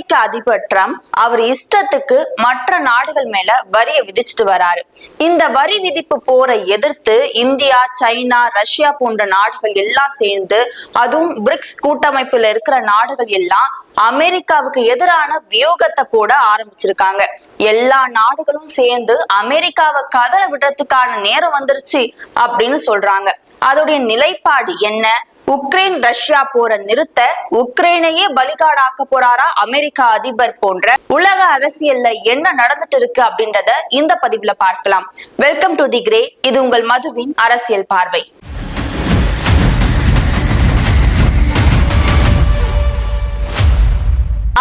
அமெரிக்க அதிபர் ட்ரம்ப் அவர் இஷ்டத்துக்கு மற்ற நாடுகள் மேல வரிய விதிச்சுட்டு வராரு. இந்த வரி விதிப்பு போரை எதிர்த்து இந்தியா சைனா ரஷ்யா போன்ற நாடுகள் எல்லாம் சேர்ந்து அதுவும் பிரிக்ஸ் கூட்டமைப்புல இருக்கிற நாடுகள் எல்லாம் அமெரிக்காவுக்கு எதிரான வியூகத்தை போட ஆரம்பிச்சிருக்காங்க. எல்லா நாடுகளும் சேர்ந்து அமெரிக்காவை கதற விடுறதுக்கான நேரம் வந்துருச்சு அப்படின்னு சொல்றாங்க. அதோடைய நிலைப்பாடு என்ன? உக்ரைன் ரஷ்யா போரை நிறுத்த உக்ரைனையே பலிகாடாக்க போறாரா அமெரிக்கா அதிபர் போன்ற உலக அரசியல்ல என்ன நடந்துட்டு இருக்கு அப்படின்றத இந்த பதிவுல பார்க்கலாம். வெல்கம் டு தி கிரே இது உங்கள் மதுவின் அரசியல் பார்வை.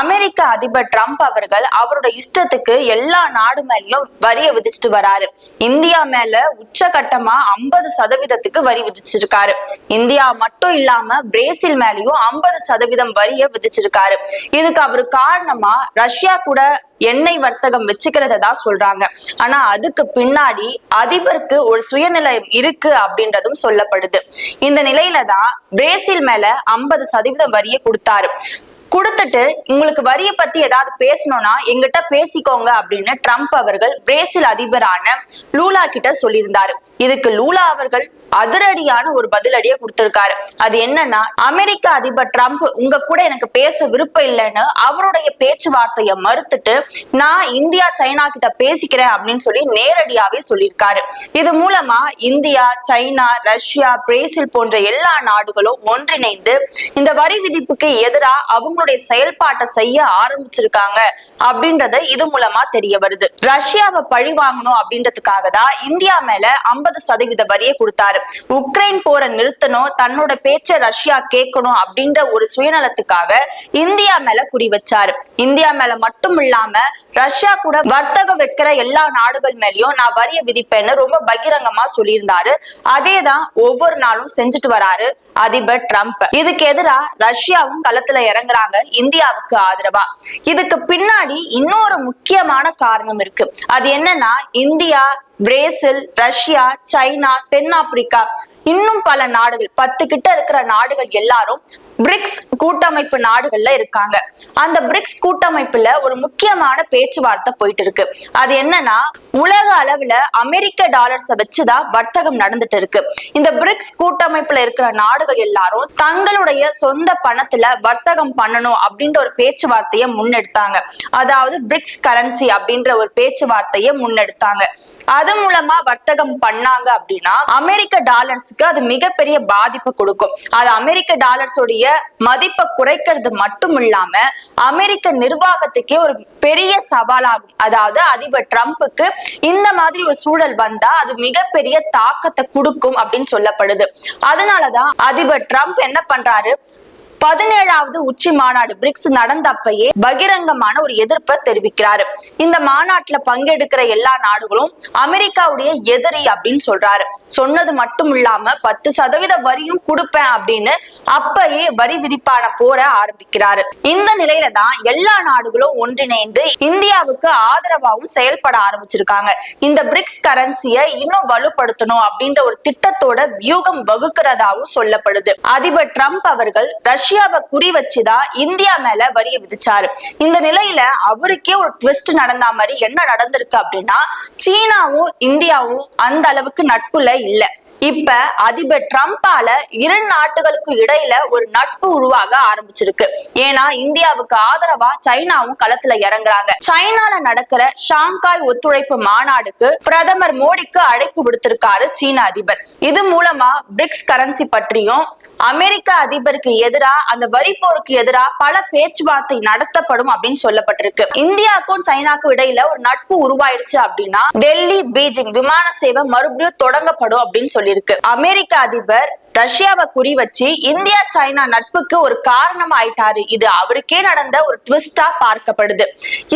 அமெரிக்க அதிபர் ட்ரம்ப் அவர்கள் அவரோட இஷ்டத்துக்கு எல்லா நாடு மேலயும் வரிய விதிச்சுட்டு வராரு. இந்தியா மேல உச்சகட்டமா ஐம்பது சதவீதத்துக்கு வரி விதிச்சிருக்காரு. இந்தியா மட்டும் இல்லாம பிரேசில் மேலயும் ஐம்பது சதவீதம் வரிய விதிச்சிருக்காரு. இதுக்கு அவர் காரணமா ரஷ்யா கூட எண்ணெய் வர்த்தகம் வச்சுக்கிறத தான் சொல்றாங்க. ஆனா அதுக்கு பின்னாடி அதிபருக்கு ஒரு சுயநிலையம் இருக்கு அப்படின்றதும் சொல்லப்படுது. இந்த நிலையில தான் பிரேசில் மேல ஐம்பது சதவீதம் வரிய கொடுத்தாரு. கொடுத்துட்டு உங்களுக்கு வரிய பத்தி ஏதாவது பேசணும்னா எங்கிட்ட பேசிக்கோங்க அப்படின்னு ட்ரம்ப் அவர்கள் பிரேசில் அதிபரான லூலா கிட்ட சொல்லியிருந்தாரு. இதுக்கு லூலா அவர்கள் அதிரடியான ஒரு பதிலடியை கொடுத்திருக்காரு. அது என்னன்னா அமெரிக்க அதிபர் ட்ரம்ப் உங்க கூட எனக்கு பேச விருப்பம் இல்லைன்னு அவருடைய பேச்சுவார்த்தையை மறுத்துட்டு நான் இந்தியா சைனா கிட்ட பேசிக்கிறேன் அப்படின்னு சொல்லி நேரடியாவே சொல்லியிருக்காரு. இது மூலமா இந்தியா சைனா ரஷ்யா பிரேசில் போன்ற எல்லா நாடுகளும் ஒன்றிணைந்து இந்த வரி விதிப்புக்கு எதிராக அவங்களுடைய செயல்பாட்டை செய்ய ஆரம்பிச்சிருக்காங்க அப்படின்றத இது மூலமா தெரிய வருது. ரஷ்யாவை பழி வாங்கணும் அப்படின்றதுக்காக தான் இந்தியா மேல ஐம்பது சதவீத வரியை கொடுத்தாரு. உக்ரைன் போரை நிறுத்தணும் தன்னோட பேச்ச ரஷ்யா கேட்கணும் அப்படின்ற ஒரு சுயநலத்துக்காக இந்தியா மேல குறி வச்சாரு. இந்தியா மேல மட்டும் இல்லாம ரஷ்யா கூட வர்த்தகம் வைக்கிற எல்லா நாடுகள் மேலயும் நான் வரிய விதிப்பேன்னு ரொம்ப பகிரங்கமா சொல்லியிருந்தாரு. அதே தான் ஒவ்வொரு நாளும் செஞ்சுட்டு வராரு அதிபர் ட்ரம்ப். இதுக்கு எதிரா ரஷ்யாவும் களத்துல இறங்குறாங்க இந்தியாவுக்கு ஆதரவா. இதுக்கு பின்னாடி இன்னொரு முக்கியமான காரணம் இருக்கு. அது என்னன்னா இந்தியா பிரேசில் ரஷ்யா சைனா தென்னாப்பிரிக்கா இன்னும் பல நாடுகள் பத்து கிட்ட இருக்கிற நாடுகள் எல்லாரும் பிரிக்ஸ் கூட்டமைப்பு நாடுகள்ல இருக்காங்க. அந்த பிரிக்ஸ் கூட்டமைப்புல ஒரு முக்கியமான பேச்சுவார்த்தை போயிட்டு இருக்கு அது என்னன்னா உலக அளவுல அமெரிக்க டாலர்ஸை வச்சுதான் வர்த்தகம் நடந்துட்டு இருக்கு. இந்த பிரிக்ஸ் கூட்டமைப்புல இருக்கிற நாடுகள் எல்லாரும் தங்களுடைய சொந்த பணத்துல வர்த்தகம் பண்ணணும் அப்படின்ற ஒரு பேச்சுவார்த்தையை முன்னெடுத்தாங்க. அதாவது பிரிக்ஸ் கரன்சி அப்படின்ற ஒரு பேச்சுவார்த்தையை முன்னெடுத்தாங்க. அது மூலமா வர்த்தகம் பண்ணாங்க அப்படின்னா அமெரிக்க டாலர்ஸுக்கு அது மிகப்பெரிய பாதிப்பு கொடுக்கும். அது அமெரிக்க டாலர்ஸோடைய மதிப்பை குறைக்கிறது மட்டும் இல்லாம அமெரிக்க நிர்வாகத்துக்கே ஒரு பெரிய சவாலாகும். அதாவது அதிபர் ட்ரம்ப்புக்கு இந்த மாதிரி ஒரு சூழல் வந்தா அது மிகப்பெரிய தாக்கத்தை கொடுக்கும் அப்படின்னு சொல்லப்படுது. அதனாலதான் அதிபர் ட்ரம்ப் என்ன பண்றாரு? பதினேழாவது உச்சி மாநாடு பிரிக்ஸ் நடந்தப்பயே பகிரங்கமான ஒரு எதிர்ப்பை தெரிவிக்கிறாரு. இந்த மாநாட்டுல பங்கெடுக்கிற எல்லா நாடுகளும் அமெரிக்காவுடைய எதிரி அப்படின்னு சொல்றாரு. சொன்னது மட்டும் இல்லாம பத்து சதவீத வரியும் கொடுப்பேன் அப்படின்னு அப்பயே வரி விதிப்பான போற ஆரம்பிக்கிறாரு. இந்த நிலையில தான் எல்லா நாடுகளும் ஒன்றிணைந்து இந்தியாவுக்கு ஆதரவாகவும் செயல்பட ஆரம்பிச்சிருக்காங்க. இந்த பிரிக்ஸ் கரன்சியை இன்னும் வலுப்படுத்தணும் அப்படின்ற ஒரு திட்டத்தோட வியூகம் வகுக்கிறதாகவும் சொல்லப்படுது. அதிபர் ட்ரம்ப் அவர்கள் ரஷ்யாவை குறி வச்சுதான் இந்தியா மேல வரிய விதிச்சாரு. இந்த நிலையில அவருக்கே ஒரு ட்விஸ்ட் நடந்த மாதிரி என்ன நடந்திருக்கு அப்படின்னா சீனாவும் இந்தியாவும் அந்த அளவுக்கு நட்புல இல்ல. இப்ப அதிபர் ட்ரம்பால இரு நாட்டுகளுக்கு இடையில ஒரு நட்பு உருவாக ஆரம்பிச்சிருக்கு. ஏன்னா இந்தியாவுக்கு ஆதரவா சைனாவும் களத்துல இறங்குறாங்க. சைனால நடக்கிற ஷாங்காய் ஒத்துழைப்பு மாநாடுக்கு பிரதமர் மோடிக்கு அழைப்பு விடுத்திருக்காரு சீன அதிபர். இது மூலமா பிரிக்ஸ் கரன்சி பற்றியும் அமெரிக்க அதிபருக்கு எதிரா அந்த வரி போருக்கு எதிரா பல பேச்சுவார்த்தை நடத்தப்படும் அப்படின்னு சொல்லப்பட்டிருக்கு. இந்தியாவுக்கும் சைனாக்கும் இடையில ஒரு நட்பு உருவாயிடுச்சு அப்படின்னா டெல்லி பீஜிங் விமான சேவை மறுபடியும் தொடங்கப்படும் அப்படின்னு சொல்லியிருக்கு. அமெரிக்க அதிபர் ரஷ்யாவை குறி வச்சு இந்தியா சைனா நட்புக்கு ஒரு காரணம் ஆயிட்டாரு. இது அவருக்கே நடந்த ஒரு ட்விஸ்டா பார்க்கப்படுது.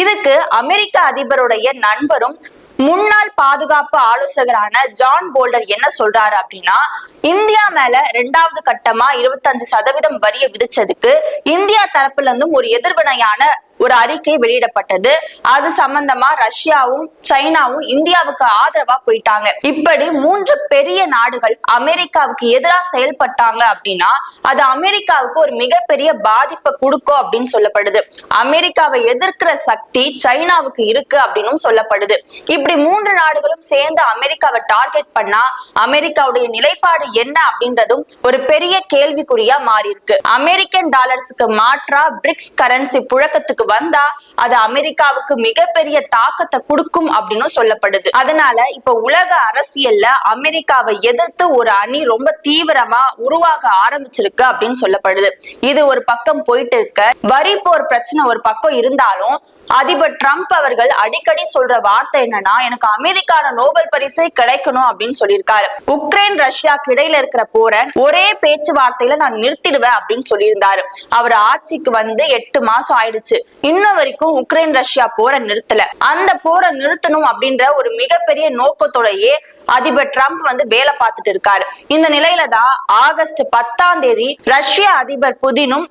இதுக்கு அமெரிக்க அதிபருடைய நண்பரும் முன்னாள் பாதுகாப்பு ஆலோசகரான ஜான் போல்டர் என்ன சொல்றாரு அப்படின்னா இந்தியா மேல ரெண்டாவது கட்டமா இருபத்தஞ்சு சதவீதம் வரியை விதிச்சதுக்கு இந்தியா தரப்புல இருந்தும் ஒரு எதிர்வினையான ஒரு அறிக்கை வெளியிடப்பட்டது. அது சம்பந்தமா ரஷ்யாவும் சைனாவும் இந்தியாவுக்கு ஆதரவா போயிட்டாங்க. இப்படி மூன்று பெரிய நாடுகள் அமெரிக்காவுக்கு எதிராக செயல்பட்டாங்க அப்படின்னா அது அமெரிக்காவுக்கு ஒரு மிகப்பெரிய பாதிப்பை கொடுக்கும் அப்படின்னு சொல்லப்படுது. அமெரிக்காவை எதிர்க்கிற சக்தி சைனாவுக்கு இருக்கு அப்படின்னு சொல்லப்படுது. இப்படி மூன்று நாடுகளும் சேர்ந்து அமெரிக்காவை டார்கெட் பண்ணா அமெரிக்காவுடைய நிலைப்பாடு என்ன அப்படின்றதும் ஒரு பெரிய கேள்விக்குறியா மாறி இருக்கு அமெரிக்கன் டாலர்ஸுக்கு மாற்றா பிரிக்ஸ் கரன்சி புழக்கத்துக்கு வந்தா அது அமெரிக்காவுக்கு மிகப்பெரிய தாக்கத்தை கொடுக்கும் அப்படின்னு சொல்லப்படுது. அதனால இப்ப உலக அரசியல்ல அமெரிக்காவை எதிர்த்து ஒரு அணி ரொம்ப தீவிரமா உருவாக ஆரம்பிச்சிருக்கு அப்படின்னு சொல்லப்படுது. இது ஒரு பக்கம் போயிட்டு இருக்க. வரி போர் பிரச்சனை ஒரு பக்கம் இருந்தாலும் அதிபர் ட்ரம்ப் அவர்கள் அடிக்கடி சொல்ற வார்த்தை என்னன்னா எனக்கு அமைதிக்கான நோபல் பரிசு கிடைக்கணும் அப்படின்னு சொல்லியிருக்காரு. உக்ரைன் ரஷ்யாக்கு இடையில இருக்கிற போரை ஒரே பேச்சுவார்த்தையில நான் நிறுத்திடுவேன் அப்படின்னு சொல்லியிருந்தாரு. அவர் ஆட்சிக்கு வந்து எட்டு மாசம் ஆயிடுச்சு. இன்ன வரைக்கும் உக்ரைன் ரஷ்யா போற நிறுத்தல. அந்த போரை நிறுத்தணும் அப்படின்ற ஒரு மிகப்பெரிய நோக்கத்தோடயே அதிபர் ட்ரம்ப் வந்து வேலை பார்த்துட்டு இருக்காரு. இந்த நிலையில தான் ஆகஸ்ட் பத்தாம் தேதி ரஷ்ய அதிபர் புதினும்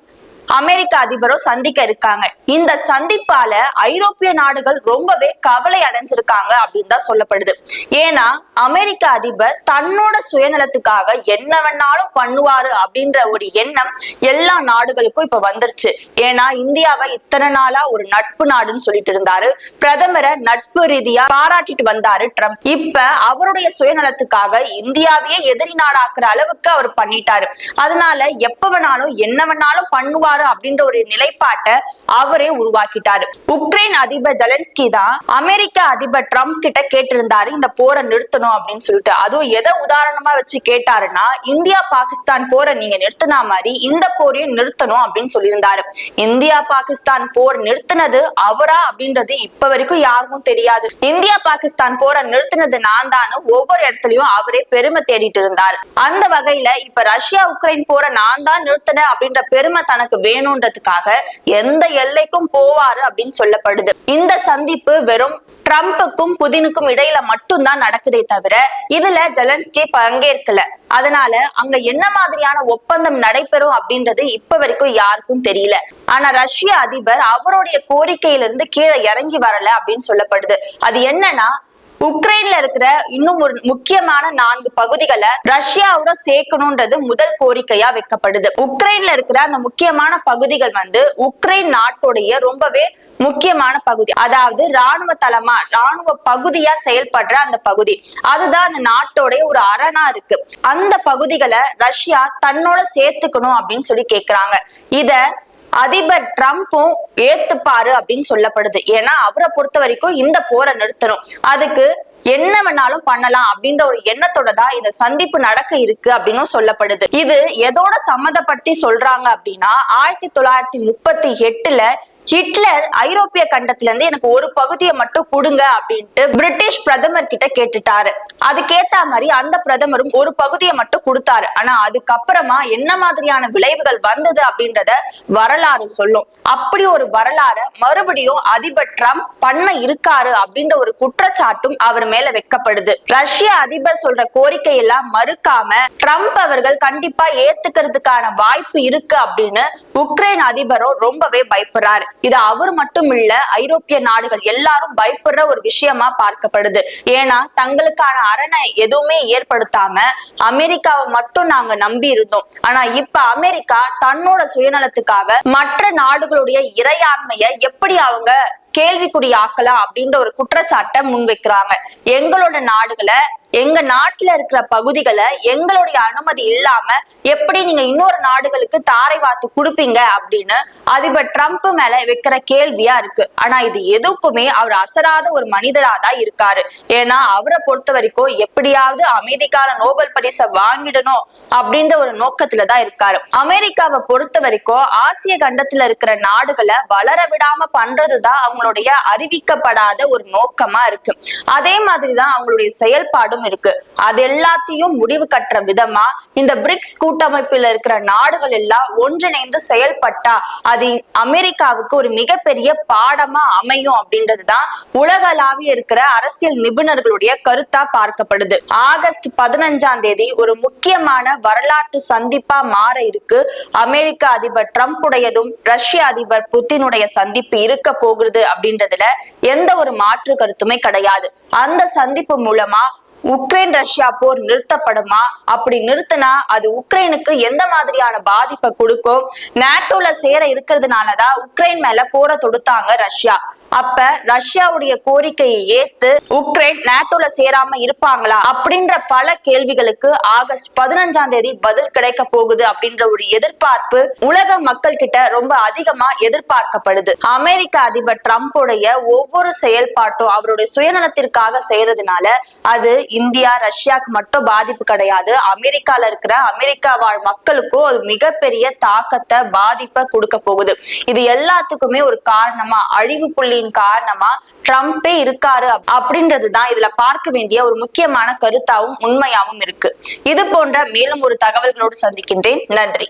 அமெரிக்க அதிபரும் சந்திக்க இருக்காங்க. இந்த சந்திப்பால ஐரோப்பிய நாடுகள் ரொம்பவே கவலை அடைஞ்சிருக்காங்க அப்படின்னு தான் சொல்லப்படுது. ஏன்னா அமெரிக்க அதிபர் தன்னோட சுயநலத்துக்காக என்ன வேணாலும் பண்ணுவாரு அப்படின்ற ஒரு எண்ணம் எல்லா நாடுகளுக்கும் இப்ப வந்துருச்சு. ஏன்னா இந்தியாவை இத்தனை நாளா ஒரு நட்பு நாடுன்னு சொல்லிட்டு இருந்தாரு. பிரதமரை நட்பு ரீதியா பாராட்டிட்டு வந்தாரு ட்ரம்ப். இப்ப அவருடைய சுயநலத்துக்காக இந்தியாவையே எதிரி நாடாக்குற அளவுக்கு அவர் பண்ணிட்டாரு. அதனால எப்ப வேணாலும் என்ன வேணாலும் பண்ணுவாரு அப்படின்ற ஒரு நிலைப்பாட்டை அவரே உருவாக்கிட்டாரு. உக்ரைன் அதிபர் ஜெலன்ஸ்கி தான் அமெரிக்க அதிபர் ட்ரம்ப் கிட்ட கேட்டிருந்தாரு இந்த போரை நிறுத்தணும் அப்படின்னு சொல்லிட்டு. அதுவும் எதை உதாரணமா வச்சு கேட்டாருன்னா இந்தியா பாகிஸ்தான் போரை நீங்க நிறுத்தினா மாதிரி இந்த போரையும் நிறுத்தணும் அப்படின்னு சொல்லியிருந்தாரு. இந்தியா பாகிஸ்தான் போர் நிறுத்தினது அவரா அப்படின்றது இப்ப வரைக்கும் யாருக்கும் தெரியாது. இந்தியா பாகிஸ்தான் போரை நிறுத்தினது நான் தான் ஒவ்வொரு இடத்துலயும் அவரே பெருமை தேடிட்டு இருந்தார். அந்த வகையில இப்ப ரஷ்யா உக்ரைன் போரை நான் தான் நிறுத்தினேன் அப்படின்ற பெருமை தனக்கு வேணும்ன்றதுக்காக எந்த எல்லைக்கும் போவாரு அப்படின்னு சொல்லப்படுது. இந்த சந்திப்பு வெறும் ட்ரம்ப்புக்கும் புதினுக்கும் இடையில மட்டும்தான் நடக்குதே தவிர இதுல ஜெலன்ஸ்கி பங்கேற்கல. அதனால அங்க என்ன மாதிரியான ஒப்பந்தம் நடைபெறும் அப்படின்றது இப்ப வரைக்கும் யாருக்கும் தெரியல. ஆனா ரஷ்ய அதிபர் அவருடைய கோரிக்கையிலிருந்து கீழே இறங்கி வரல அப்படின்னு சொல்லப்படுது. அது என்னன்னா உக்ரைன்ல இருக்கிற இன்னும் ஒரு முக்கியமான நான்கு பகுதிகளை ரஷ்யாவோட சேர்க்கணும்ன்றது முதல் கோரிக்கையா வைக்கப்படுது. உக்ரைன்ல இருக்கிற அந்த முக்கியமான பகுதிகள் வந்து உக்ரைன் நாட்டுடைய ரொம்பவே முக்கியமான பகுதி. அதாவது ராணுவ தளமா ராணுவ பகுதியா செயல்படுற அந்த பகுதி. அதுதான் அந்த நாட்டோடைய ஒரு அரணா இருக்கு. அந்த பகுதிகளை ரஷ்யா தன்னோட சேர்த்துக்கணும் அப்படின்னு சொல்லி கேக்குறாங்க. இத அதிபர் ட்ரம்ப்பும் ஏத்துப்பாரு அப்படின்னு சொல்லப்படுது. ஏன்னா அவரை பொறுத்த வரைக்கும் இந்த போரை நிறுத்தணும். அதுக்கு என்ன வேணாலும் பண்ணலாம் அப்படின்ற ஒரு எண்ணத்தோட தான் இந்த சந்திப்பு நடக்க இருக்கு அப்படின்னு சொல்லப்படுது. இது எதோட சம்மந்தப்படுத்தி சொல்றாங்க அப்படின்னா ஆயிரத்தி தொள்ளாயிரத்தி முப்பத்தி எட்டுல ஹிட்லர் ஐரோப்பிய கண்டத்துல இருந்து எனக்கு ஒரு பகுதியை மட்டும் கொடுங்க அப்படின்ட்டு பிரிட்டிஷ் பிரதமர் கிட்ட கேட்டுட்டாரு. அதுக்கேத்த மாதிரி அந்த பிரதமரும் ஒரு பகுதியை மட்டும் கொடுத்தாரு. ஆனா அதுக்கப்புறமா என்ன மாதிரியான விளைவுகள் வந்தது அப்படின்றத வரலாறு சொல்லும். அப்படி ஒரு வரலாறு மறுபடியும் அதிபர் ட்ரம்ப் பண்ண இருக்காரு அப்படின்ற ஒரு குற்றச்சாட்டும் அவர் மேல வைக்கப்படுது. ரஷ்ய அதிபர் சொல்ற கோரிக்கை எல்லாம் மறுக்காம ட்ரம்ப் அவர்கள் கண்டிப்பா ஏத்துக்கிறதுக்கான வாய்ப்பு இருக்கு அப்படின்னு உக்ரைன் அதிபரும் ரொம்பவே பயப்படுறாரு. இது அவர் மட்டும் இல்ல ஐரோப்பிய நாடுகள் எல்லாரும் பயப்படுற ஒரு விஷயமா பார்க்கப்படுது. ஏன்னா தங்களுக்கான அரணை எதுவுமே ஏற்படுத்தாம அமெரிக்காவை மட்டும் நாங்க நம்பி இருந்தோம். ஆனா இப்ப அமெரிக்கா தன்னோட சுயநலத்துக்காக மற்ற நாடுகளுடைய இறையாண்மைய எப்படி அவங்க கேள்விக்குறி ஆக்கலாம் அப்படின்ற ஒரு குற்றச்சாட்டை முன்வைக்கிறாங்க. எங்களோட நாடுகளை எங்க நாட்டுல இருக்கிற பகுதிகளை எங்களுடைய அனுமதி இல்லாம எப்படி நீங்க இன்னொரு நாடுகளுக்கு தாரை வாத்து கொடுப்பீங்க அப்படின்னு அதிபர் ட்ரம்ப் மேல வைக்கிற கேள்வியா இருக்கு. ஆனா இது எதுக்குமே அவர் அசராத ஒரு மனிதரா தான் இருக்காரு. ஏன்னா அவரை பொறுத்த வரைக்கும் எப்படியாவது அமைதிக்கான நோபல் பரிசை வாங்கிடணும் அப்படின்ற ஒரு நோக்கத்துல தான் இருக்காரு. அமெரிக்காவை பொறுத்த வரைக்கும் ஆசிய கண்டத்துல இருக்கிற நாடுகளை வளர விடாம பண்றதுதான் அவங்க அவங்களுடைய அறிவிக்கப்படாத ஒரு நோக்கமா இருக்கு. அதே மாதிரிதான் அவங்களுடைய செயல்பாடும் இருக்கு. அது எல்லாத்தையும் முடிவு கட்டுற விதமா இந்த பிரிக்ஸ் கூட்டமைப்பில் இருக்கிற நாடுகள் எல்லாம் ஒன்றிணைந்து செயல்பட்டா அது அமெரிக்காவுக்கு ஒரு மிகப்பெரிய பாடமா அமையும் அப்படின்றதுதான் உலகளாவிய இருக்கிற அரசியல் நிபுணர்களுடைய கருத்தா பார்க்கப்படுது. ஆகஸ்ட் பதினஞ்சாம் தேதி ஒரு முக்கியமான வரலாற்று சந்திப்பா மாற இருக்கு. அமெரிக்க அதிபர் ட்ரம்ப் உடையதும் ரஷ்ய அதிபர் புத்தினுடைய சந்திப்பு இருக்க போகிறது அப்படின்றதுல எந்த ஒரு மாற்று கருத்துமே கிடையாது. அந்த சந்திப்பு மூலமா உக்ரைன் ரஷ்யா போர் நிறுத்தப்படுமா? அப்படி நிறுத்தினா அது உக்ரைனுக்கு எந்த மாதிரியான பாதிப்பை கொடுக்கும்? நேட்டோல சேர இருக்கிறதுனாலதான் உக்ரைன் மேல போரை தொடுத்தாங்க ரஷ்யா. அப்ப ரஷ்யாவுடைய கோரிக்கையை ஏத்து உக்ரைன் நாட்டோல சேராம இருப்பாங்களா அப்படின்ற பல கேள்விகளுக்கு ஆகஸ்ட் பதினஞ்சாம் தேதி பதில் கிடைக்க போகுது அப்படின்ற ஒரு எதிர்பார்ப்பு உலக மக்கள் கிட்ட ரொம்ப அதிகமா எதிர்பார்க்கப்படுது. அமெரிக்க அதிபர் ட்ரம்ப்புடைய ஒவ்வொரு செயல்பாட்டும் அவருடைய சுயநலத்திற்காக செய்யறதுனால அது இந்தியா ரஷ்யாக்கு மட்டும் பாதிப்பு கிடையாது. அமெரிக்கால இருக்கிற அமெரிக்கா வாழ் மக்களுக்கும் அது மிகப்பெரிய தாக்கத்தை பாதிப்பை கொடுக்க போகுது. இது எல்லாத்துக்குமே ஒரு காரணமா அழிவு புள்ளி புள்ளியின் காரணமா ட்ரம்ப்பே இருக்காரு அப்படின்றது அப்படின்றதுதான் இதுல பார்க்க வேண்டிய ஒரு முக்கியமான கருத்தாவும் உண்மையாவும் இருக்கு. இது போன்ற மேலும் ஒரு தகவல்களோடு சந்திக்கின்றேன். நன்றி.